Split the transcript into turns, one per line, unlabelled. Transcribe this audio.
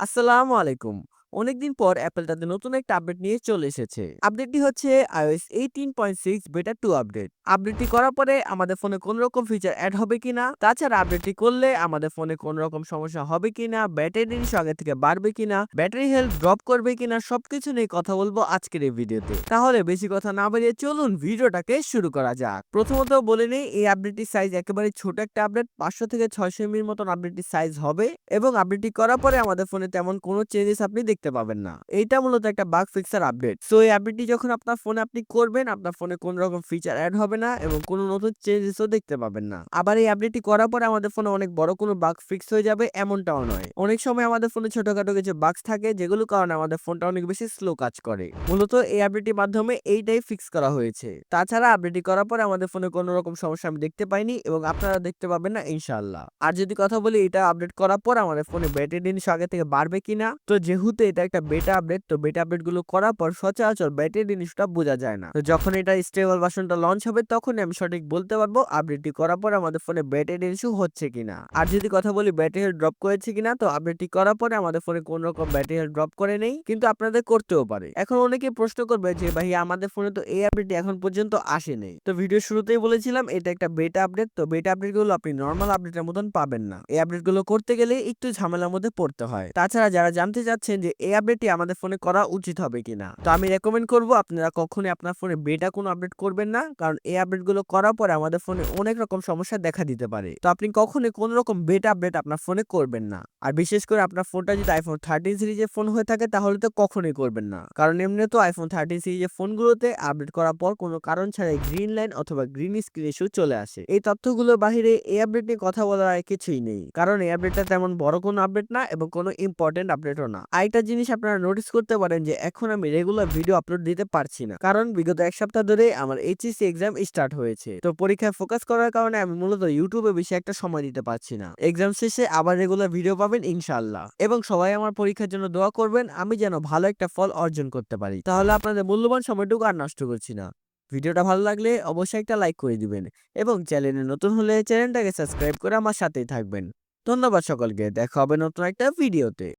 আসসালামু আলাইকুম। অনেকদিন পর অ্যাপল তাদের নতুন একটা আপডেট নিয়ে চলে এসেছে। আপডেটটি হচ্ছে iOS 18.6 বেটা 2 আপডেট। আপডেটটি করার পরে আমাদের ফোনে কোন রকম ফিচার অ্যাড হবে কিনা, তাছাড়া আপডেটটি করলে আমাদের ফোনে কোন রকম সমস্যা হবে কিনা, ব্যাটারি আগে থেকে বাড়বে কিনা, ব্যাটারি হেলথ ড্রপ করবে কিনা সবকিছু নিয়ে কথা বলব আজকের এই ভিডিওতে। তাহলে বেশি কথা না বাড়িয়ে চলুন ভিডিওটাকে শুরু করা যাক। প্রথমত বলে নেই এই আপডেটটির সাইজ একেবারে ছোট একটা আপডেট 500 থেকে 600 এমবির মতন আপডেটটির সাইজ হবে এবং আপডেটটি করার পরে আমাদের ফোনে তেমন কোনো চেঞ্জেস আপনি দেখতে পাবেন না। এইটা মূলত একটা বাগ ফিক্সার আপডেট। সো এই আপডেটটি যখন আপনার ফোনে আপনি করবেন, আপনার ফোনে কোন রকম ফিচার অ্যাড হবে না এবং কোনো নতুন চেঞ্জেসও দেখতে পাবেন না। আবার এই আপডেটটি করার পরে আমাদের ফোনে অনেক বড় কোনো বাগ ফিক্স হয়ে যাবে এমনটাও নয়। অনেক সময় আমাদের ফোনে ছোটখাটো কিছু বাগস থাকে যেগুলোর কারণে আমাদের ফোনটা অনেক বেশি স্লো কাজ করে। মূলত এই আপডেটটির মাধ্যমে এইটাই ফিক্স করা হয়েছে। তাছাড়া আপডেটটি করার পরে আমাদের ফোনে কোনো রকম সমস্যা আমি দেখতে পাইনি এবং আপনারা দেখতে পাবেন না, ইনশাআল্লাহ। আর যদি কথা বলি, এটা আপডেট করার পর আমাদের ফোনে ব্যাটারি ইস্যু আগে থেকে বাড়বে কিনা তো যেহেতু এটা একটা বেটা আপডেট তো বেটা আপডেটগুলো করার পর সচরাচর ব্যাটারি ইস্যুটা বোঝা যায় না। তো যখন এটা স্টেবল ভার্সনটা লঞ্চ হবে তখন আমি সঠিক বলতে পারব আপডেটটি করার পর আমাদের ফোনে ব্যাটারি ইস্যু হচ্ছে কিনা। আর যদি কথা বলি ব্যাটারি হেলথ ড্রপ করেছে কিনা, তো আপডেটটি করার পরে আমাদের ফোনে কোন রকম ব্যাটারি হেলথ ড্রপ করে নেই, কিন্তু আপনাদের করতেও পারে। এখন অনেকেই প্রশ্ন করবে যে, ভাই, আমাদের ফোনে তো এই আপডেটটি এখন পর্যন্ত আসেনি। তো ভিডিও শুরুতেই বলেছিলাম, এটা একটা বেটা আপডেট তো বেটা আপডেটগুলো আপনি নর্মাল আপডেটের মতন পাবেন না। এই আপডেটগুলো করতে গেলে একটু ঝামেলার মধ্যে পড়তে হয়। তাছাড়া যারা জানতে চাচ্ছেন যে এই আপডেটটি আমাদের ফোনে করা উচিত হবে কিনা তো আমি রেকমেন্ড করব আপনারা কখনোই আপনার ফোনে বেটা কোনো আপডেট করবেন না। কারণ এই আপডেটগুলো করার পরে আমাদের ফোনে অনেক রকম সমস্যা দেখা দিতে পারে। তো আপনি কখনোই কোন রকম বেটা আপডেট আপনার ফোনে করবেন না। আর বিশেষ করে আপনার ফোনটা যদি আইফোন থার্টিন সিরিজের ফোন হয়ে থাকে, তাহলে তো কখনোই করবেন না। কারণ এমনি তো আইফোন থার্টিন সিরিজের ফোনগুলোতে আপডেট করার পর কোনো কারণ ছাড়াই গ্রিন লাইন অথবা গ্রিন স্ক্রিন ইস্যু চলে আসে। এই তথ্যগুলোর বাহিরে এই আপডেট নিয়ে কথা বলার কিছুই নেই। কারণ এই আপডেটটা তেমন বড় কোনো আপডেট না এবং কোনো ইম্পর্টেন্ট আপডেটও না। আরেকটা জিনিস আপনারা নোটিস করতে পারেন যে, এখন আমি রেগুলার ভিডিও আপলোড দিতে পারছি না। কারণ বিগত এক সপ্তাহ ধরে আমার এইচএসসি এক্সাম স্টার্ট হয়েছে। তো পরীক্ষায় ফোকাস করার কারণে আমি মূলত ইউটিউবে বেশি একটা সময় দিতে পারছি না। এক্সাম শেষে আবার রেগুলার ভিডিও পাবেন ইনশাআল্লাহ। এবং সবাই আমার পরীক্ষার জন্য দোয়া করবেন, আমি যেন ভালো একটা ফল অর্জন করতে পারি। তাহলে আপনাদের মূল্যবান সময়টুকু আর নষ্ট করছি না। ভিডিওটা ভালো লাগলে অবশ্যই একটা লাইক করে দিবেন এবং চ্যানেলে নতুন হলে চ্যানেলটাকে সাবস্ক্রাইব করে আমার সাথেই থাকবেন। ধন্যবাদ সকলকে, দেখা হবে নতুন একটা ভিডিওতে